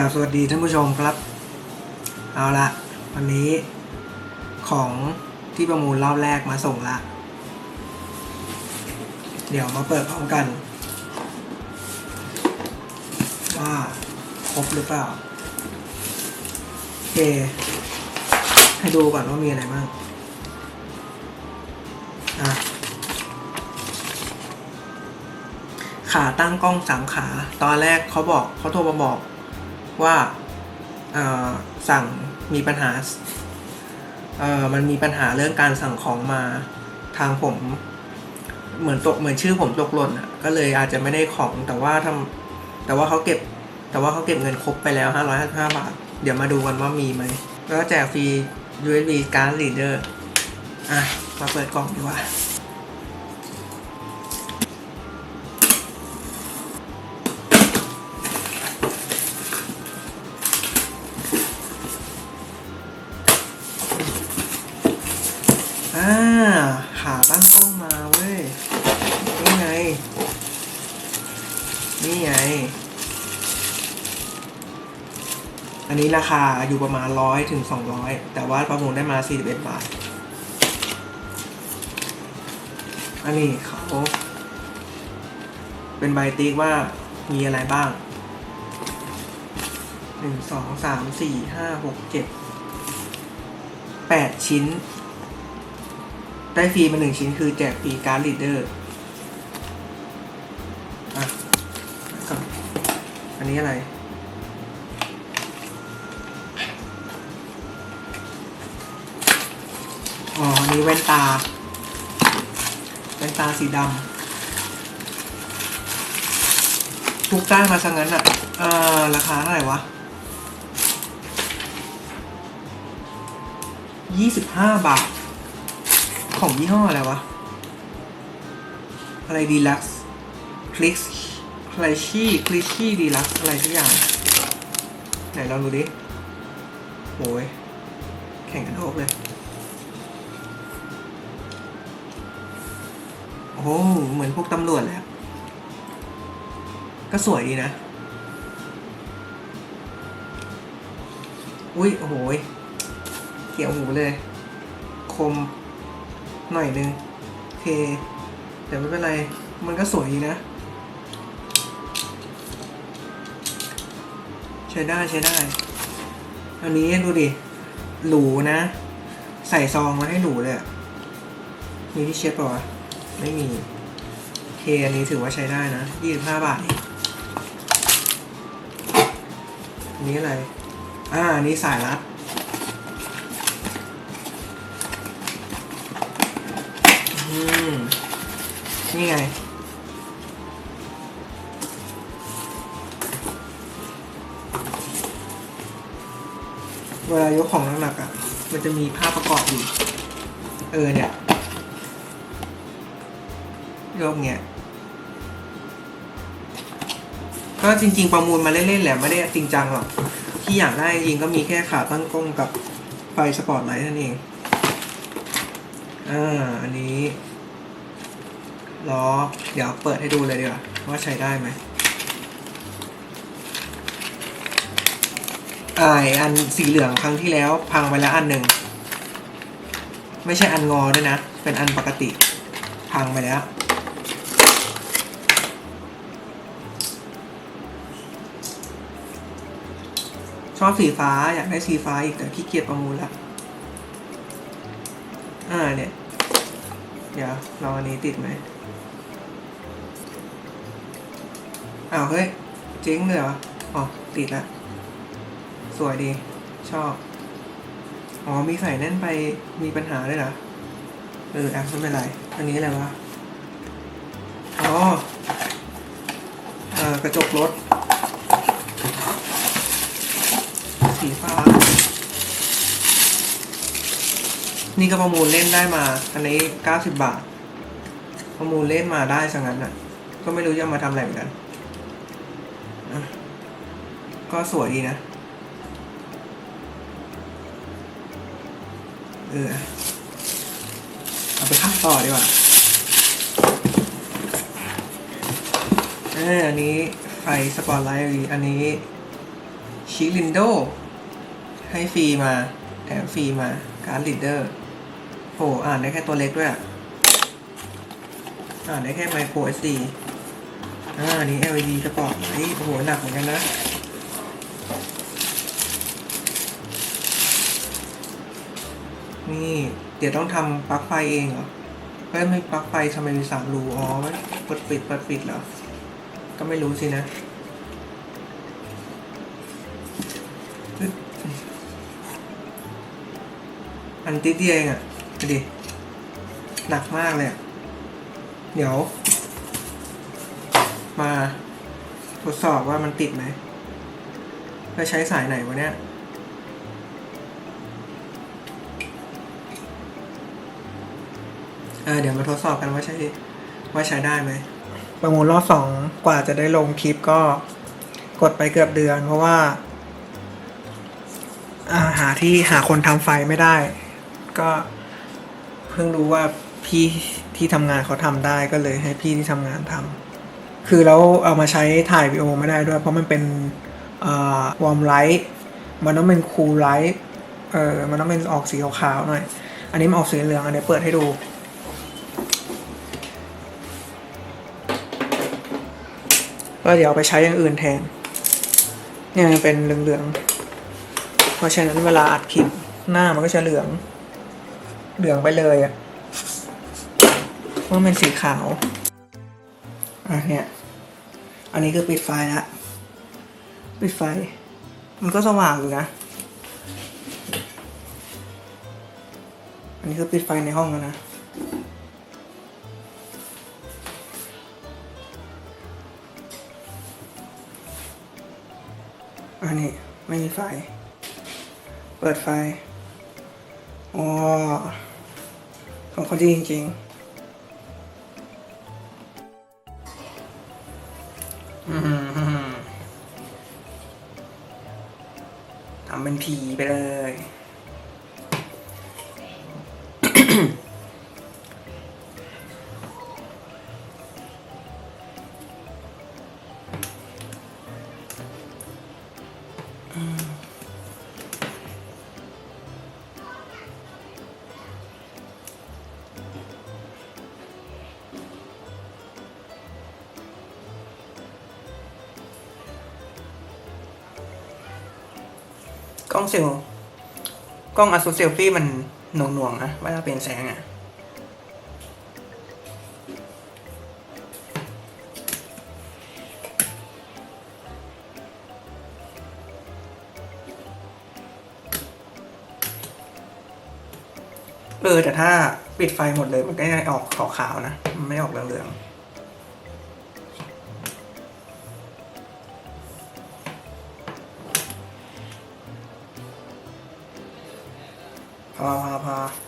กราบสวัสดีท่านผู้ชมครับ เอาละวันนี้ของที่ประมูลรอบแรกมาส่งละ เดี๋ยวมาเปิดพร้อมกันว่าครบหรือเปล่าโอเคให้ดูก่อนว่ามีอะไรบ้างอะขาตั้งกล้องสามขา ตอนแรกเขาบอกเขาโทรมาบอก ว่าสั่งมีปัญหามันมีปัญหาเรื่องการสั่งของมาทางผมเหมือนตกเหมือนชื่อผมตกหล่นอะก็เลยอาจจะไม่ได้ของแต่ว่าทำแต่ว่าเขาเก็บ แต่ว่าเขาเก็บเงินครบไปแล้ว555บาท เดี๋ยวมาดูกันว่ามีไหมแล้วก็แจกฟรี USB card reader อะ มาเปิดกล่องดีกว่า อ่าขาตั้งกล้องมาเว้ย นี่ไง นี่ไง อันนี้ราคาอยู่ประมาณร้อยถึงสองร้อยแต่ว่าประมูลได้มาสี่สิบเอ็ดบาท อันนี้เขาเป็นใบติ๊กว่ามีอะไรบ้างหนึ่งสองสามสี่ห้าหกเจ็ดแปดชิ้น ได้ฟรีมาหนึ่งชิ้นคือแจกฟรีการ์ดลีดเดอร์อะอันนี้อะไร อ๋อ อันนี้แว่นตา แว่นตาสีดำทุกได้มาซะงั้นอะ เอ่อราคาเท่าไหร่วะยี่สิบห้าบาท ของยี่ห้ออะไรวะ อะไรดีลักซ์คลิกอะไรชี่คลิชี่ดีลักซ์อะไรสักอย่าง ไหนลองดูดิโอ้ยแข่งกันโอกเลย โอ้โหเหมือนพวกตำรวจเลยอะก็สวยดีนะ อุ้ยโอ้โหยเกี่ยวหูเลย คม หน่อยนึงโอเค แต่ไม่เป็นไร มันก็สวยดีนะ ใช้ได้ใช้ได้ อันนี้ดูดิ หรูนะ ใส่ซองมาให้หรูเลยมีที่เช็ดป่าวะไม่มีโอเคอันนี้ถือว่าใช้ได้นะยี่สิบห้าบาทอันนี้อะไร อ่า อันนี้สายรัด มนี่ไง เวลายกของหนักๆอะ มันจะมีภาพประกอบอยู่ เออเนี่ยยกเงี้ยก็จริง ๆ ประมูลมาเล่นๆแหละไม่ได้จริงจังหรอก ที่อยากได้จริงก็มีแค่ขาตั้งกล้องกับไฟสปอตไลท์นั่นเอง อ่า อันนี้ ล้อเดี๋ยวเปิดให้ดูเลยดีกว่าว่าใช้ได้ไหมอ่าไออันสีเหลืองครั้งที่แล้วพังไปแล้วอันหนึ่งไม่ใช่อันงอด้วยนะ เป็นอันปกติ พังไปแล้ว ชอบสีฟ้าอยากได้สีฟ้าอีกแต่ขี้เกียจประมูลละอ่าเนี่ย เดี๋ยวลองอันนี้ติดไหม อ้าวเฮ้ยเจ๊งเลยเหรออ๋อติดละ สวยดี ชอบ อ๋อ มีใส่แน่นไปมีปัญหาด้วยเหรอ เออแอปไม่เป็นไร อันนี้อะไรวะ อ๋อ เออกระจกรถ สีฟ้า นี่ก็ประมูลเล่นได้มา อันนี้เก้าสิบบาท ประมูลเล่นมาได้สังนั้นอะ ก็ไม่รู้จะมาทำอะไรเหมือนกัน ก็สวยดีนะ เออ เอาไปข้างต่อดีกว่าเอออันนี้ไฟสปอตไลท์อันนี้ชิลินโด ให้ฟรีมาแถมฟรีมา การ์ดลีดเดอร์โหอ่านได้แค่ตัวเล็กด้วยอ่านได้แค่ไมโคร SD อ่า อันนี้ LED สปอร์ตไลท์โอ้โหหนักเหมือนกันนะนี่เดี๋ยวต้องทำปลั๊กไฟเองเหรอเฮ้ยไม่ปลั๊กไฟทำไมมีสามรูอ๋อเปิดปิดเปิดปิดเหรอ ก็ไม่รู้สินะ อันติดเดียวเองอะดูดิหนักมากเลยอะเดี๋ยว มาทดสอบว่ามันติดไหมแล้วใช้สายไหนวะเนี่ยเเดี๋ยวมาทดสอบกันว่าใช้ว่าใช้ได้ไหมประมูลรอบสองกว่าจะได้ลงคลิปก็กดไปเกือบเดือน เพราะว่าอ่าหาที่หาคนทำไฟไม่ได้ ก็เพิ่งรู้ว่าพี่ที่ทำงานเขาทำได้ก็เลยให้พี่ที่ทำงานทำ คือแล้วเอามาใช้ถ่ายวีดีโอไม่ได้ด้วย เพราะมันเป็นวอร์มไลท์มันต้องเป็นคูลไลท์เออมันต้องเป็นออกสีขาวๆหน่อย อันนี้มันออกสีเหลือง อันนี้เปิดให้ดู ก็เดี๋ยวไปใช้อย่างอื่นแทน เนี่ยเป็นเหลืองๆ เพราะฉะนั้นเวลาอัดคลิปหน้ามันก็จะเหลือง เหลืองไปเลยอะเพราะมันเป็นสีขาว อะเนี่ย อันนี้คือปิดไฟละปิดไฟ มันก็สว่างอยู่นะ อันนี้คือปิดไฟในห้องแล้วนะ อันนี้ไม่มีไฟ เปิดไฟ อ๋อของเขาดีจริง ๆ ทำเป็นผีไปเลย กล้องเซลล์กล้องอ s ูเซลฟี่มันหน่วงๆนะเวลาเป็นแสงอะ่ะเออแต่ถ้าปิดไฟหมดเลยมันก็จะออกขาวๆนะ มันไม่ออกเหลืองๆ พอพอพอ